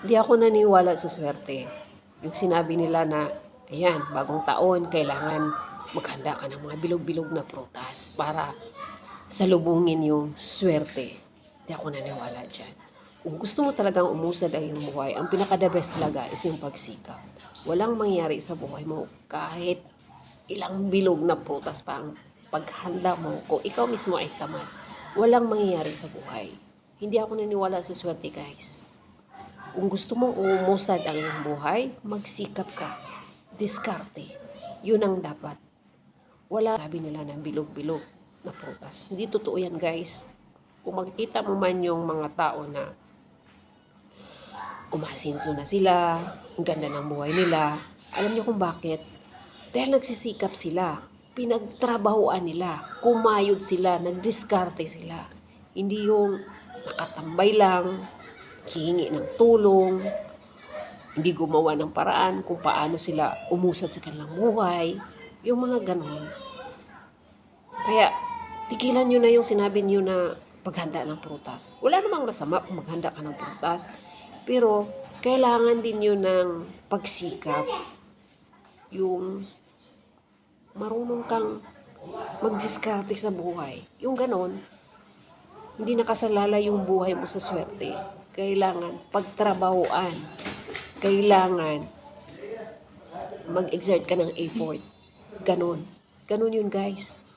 Hindi ako naniwala sa swerte. Yung sinabi nila na, ayan, bagong taon, kailangan maghanda ka ng mga bilog-bilog na prutas para salubungin yung swerte. Hindi ako naniwala dyan. Kung gusto mo talagang umusad ang iyong buhay, ang pinaka-the best talaga is yung pagsikap. Walang mangyari sa buhay mo kahit ilang bilog na prutas pa ang paghanda mo. Kung ikaw mismo ay tamad, walang mangyayari sa buhay. Hindi ako naniwala sa swerte, guys. Kung gusto mong umusad ang iyong buhay, magsikap ka. Diskarte. Yun ang dapat. Wala sabi nila ng bilog-bilog na prutas. Hindi totoo yan, guys. Kung makikita mo man yung mga tao na umasinso na sila, ang ganda ng buhay nila, alam niyo kung bakit? Dahil nagsisikap sila, pinagtrabahoan nila, kumayod sila, nagdiskarte sila. Hindi yung nakatambay lang, hihingi ng tulong, hindi gumawa ng paraan kung paano sila umusad sa kanilang buhay, yung mga ganon. Kaya, tigilan nyo na yung sinabi nyo na paghanda ng prutas. Wala namang masama kung maghanda ka ng prutas. Pero, kailangan din yun ng pagsikap. Yung marunong kang magdiskarte sa buhay. Yung ganon, hindi nakasalala yung buhay mo sa swerte. Kailangan pagtrabahoan. Kailangan mag-exert ka ng effort. Ganon. Ganon yun guys.